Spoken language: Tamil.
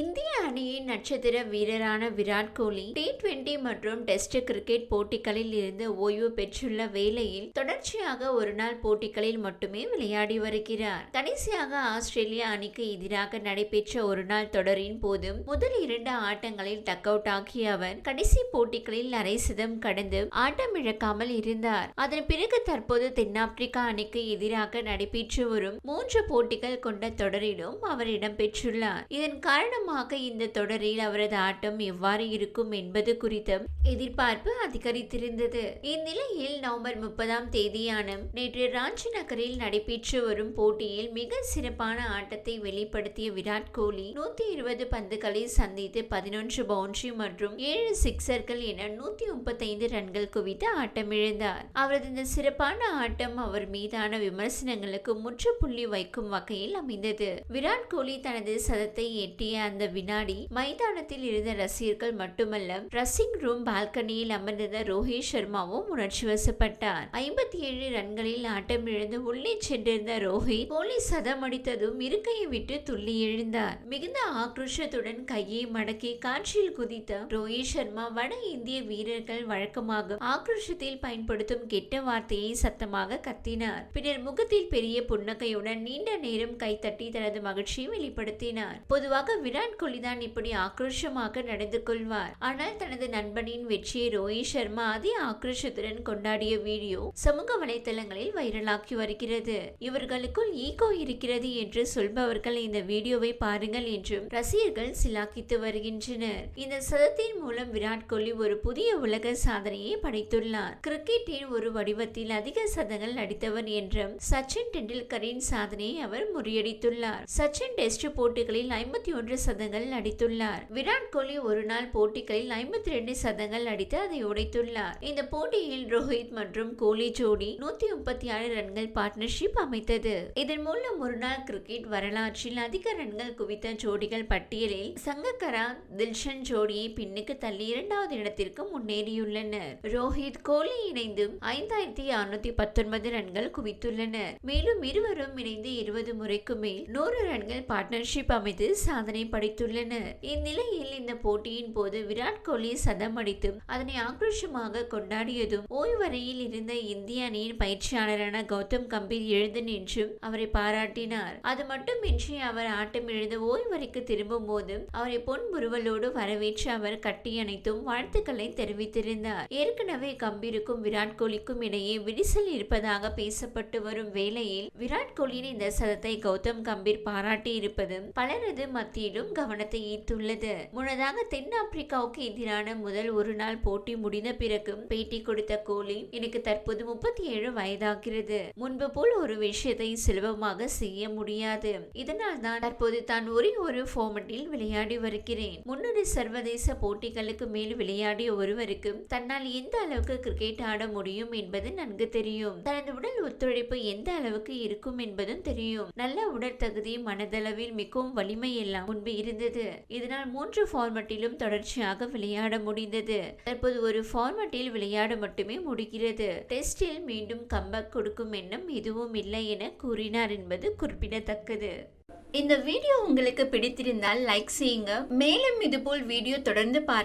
இந்திய அணியின் நட்சத்திர வீரரான விராட் கோலி டி டுவெண்டி மற்றும் டெஸ்ட் கிரிக்கெட் போட்டிகளில் இருந்து ஓய்வு பெற்றுள்ள வேளையில் தொடர்ச்சியாக ஒரு நாள் போட்டிகளில் மட்டுமே விளையாடி வருகிறார். கடைசியாக ஆஸ்திரேலியா அணிக்கு எதிராக நடைபெற்ற ஒரு நாள் தொடரின் போதும் முதல் இரண்டு ஆட்டங்களில் டக் அவுட் ஆகிய அவர் கடைசி போட்டிகளில் அரை சதம் கடந்து ஆட்டம் இழக்காமல் இருந்தார். அதன் பிறகு தற்போது தென்னாப்பிரிக்கா அணிக்கு எதிராக நடைபெற்று வரும் மூன்று போட்டிகள் கொண்ட தொடரிலும் அவர் இடம்பெற்றுள்ளார் இதன் காரணம் நிச்சயமாக இந்த தொடரில் அவரது ஆட்டம் எவ்வாறு இருக்கும் என்பது குறித்த எதிர்பார்ப்பு அதிகரித்திருந்தது. இந்நிலையில் நவம்பர் முப்பதாம் தேதியான நேற்று ராஞ்சி நகரில் நடைபெற்று வரும் போட்டியில் மிக சிறப்பான ஆட்டத்தை வெளிப்படுத்திய விராட் கோலி நூத்தி இருபது பந்துகளை சந்தித்து பதினொன்று பவுண்டரி மற்றும் ஏழு சிக்சர்கள் என நூத்தி முப்பத்தைந்து ரன்கள் குவித்து ஆட்டமிழந்தார். அவரது இந்த சிறப்பான ஆட்டம் அவர் மீதான விமர்சனங்களுக்கு முற்றுப்புள்ளி வைக்கும் வகையில் அமைந்தது. விராட் கோலி தனது சதத்தை எட்டிய அந்த வினாடி மைதானத்தில் இருந்த ரசிகர்கள் மட்டுமல்ல ரசிங் ரூம் பால்கனியில் அமர்ந்திருந்த ரோஹித் சர்மாவும் உணர்ச்சி வசப்பட்டார். ஐம்பத்தி ஏழு ரன்களில் ஆட்டமிழந்து உள்ளே சென்றிருந்த ரோஹித் போலீஸ் சதம் அடித்ததும் இருக்கையை விட்டு துள்ளி எழுந்தார். மிகுந்த ஆக்ரோஷத்துடன் கையை மடக்கி காற்றில் குதித்த ரோஹித் சர்மா வட இந்திய வீரர்கள் வழக்கமாக ஆக்ரோஷத்தில் பயன்படுத்தும் கெட்ட வார்த்தையை சத்தமாக கத்தினார். பின்னர் முகத்தில் பெரிய புன்னகையுடன் நீண்ட நேரம் கைத்தட்டி தனது மகிழ்ச்சியை வெளிப்படுத்தினார். பொதுவாக விராட் கோலி தான் இப்படி ஆக்ரோஷமாக நடந்து கொள்வார். ஆனால் தனது நண்பனின் வெற்றியை ரோஹித் சர்மா அதே ஆக்ரோஷத்துடன் கொண்டாடிய வீடியோ சமூக வலைதளங்களில் வைரலாகி வருகிறது. இவர்களுக்குள் ஈகோ இருக்கிறது என்று சொல்பவர்கள் இந்த வீடியோவை பாருங்கள் என்றும் ரசிகர்கள் சிலாக்கித்து வருகின்றனர். இந்த சதத்தின் மூலம் விராட் கோலி ஒரு புதிய உலக சாதனையை படைத்துள்ளார். கிரிக்கெட்டின் ஒரு வடிவத்தில் அதிக சதங்கள் நடித்தவர் என்றும் சச்சின் டெண்டுல்கரின் சாதனையை அவர் முறியடித்துள்ளார். சச்சின் டெஸ்ட் போட்டிகளில் ஐம்பத்தி ஒன்று சதங்கள் அடித்துள்ளார் விராட் கோலி ஒரு நாள் போட்டிகளில் ஐம்பத்தி ரெண்டு சதங்கள் அடித்து அதை உடைத்துள்ளார். இந்த போட்டியில் ரோஹித் மற்றும் கோலி ஜோடி நூத்தி முப்பத்தி ஆறு ரன்கள் பார்ட்னர்ஷிப் அமைத்தது. இதன் மூலம் ஒரு நாள் கிரிக்கெட் வரலாற்றில் அதிக ரன்கள் குவித்த ஜோடிகள் பட்டியலில் சங்கக்கரா தில்ஷன் ஜோடியை பின்னுக்கு தள்ளி இரண்டாவது இடத்திற்கு முன்னேறியுள்ளனர். ரோஹித் கோலி இணைந்து ஐந்தாயிரத்தி அறுநூத்தி பத்தொன்பது ரன்கள் குவித்துள்ளனர். மேலும் இருவரும் இணைந்து இருபது முறைக்கு மேல் நூறு ரன்கள் பார்ட்னர்ஷிப் அமைத்து சாதனை படைத்துள்ளனர் இந்நிலையில் இந்த போட்டியின் போது விராட் கோலி சதம் அடித்தும் அதனை ஆக்ரோஷமாக கொண்டாடியதும் ஓய்வறையில் இருந்த இந்திய அணியின் பயிற்சியாளரான கௌதம் கம்பீர் எழுந்து நின்றும் அவரை பாராட்டினார். அது மட்டுமின்றி அவர் ஆட்டமிழந்து ஓய்வறைக்கு திரும்பும் போது அவரை பொன்புருவலோடு வரவேற்று அவர் கட்டியணைத்தும் வாழ்த்துக்களை தெரிவித்திருந்தார். ஏற்கனவே கம்பீருக்கும் விராட் கோலிக்கும் இடையே விரிசல் இருப்பதாக பேசப்பட்டு வரும் வேளையில் விராட் கோலியின் இந்த சதத்தை கௌதம் கம்பீர் பாராட்டி இருப்பது பலரது மத்தியிலும் கவனத்தை ஈர்த்துள்ளது. முன்னதாக தென்னாப்பிரிக்காவுக்கு எதிரான முதல் ஒரு நாள் போட்டி முடிந்த பிறகு பேட்டி கொடுத்த கோலி எனக்கு தற்போது முப்பத்தி ஏழு வயதாகிறது. முன்பு போல் ஒரு விஷயத்தை சுலபமாக செய்ய முடியாது. இதனால் தான் தற்போது தான் ஒரே ஒரு ஃபார்மட்டில் விளையாடி வருகிறேன். முன்னொரு சர்வதேச போட்டிகளுக்கு மேல் விளையாடிய ஒருவருக்கு தன்னால் எந்த அளவுக்கு கிரிக்கெட் ஆட முடியும் என்பது நன்கு தெரியும். தனது உடல் ஒத்துழைப்பு எந்த அளவுக்கு இருக்கும் என்பதும் தெரியும். நல்ல உடற்தகுதி மனதளவில் மிகவும் வலிமை எல்லாம் முன்பு இருந்தது. இதனால் மூன்று ஃபார்மட்டிலும் தொடர்ச்சியாக விளையாட முடிந்தது. தற்போது ஒரு ஃபார்மட்டில் விளையாட மட்டுமே முடிகிறது. டெஸ்டில் மீண்டும் கம்பக் கொடுக்கும் எண்ணம் எதுவும் இல்லை என கூறினார் என்பது குறிப்பிடத்தக்கது. இந்த வீடியோ உங்களுக்கு பிடித்திருந்தால் லைக் செய்யுங்க. மேலும் இதுபோல் வீடியோ தொடர்ந்து பார்க்க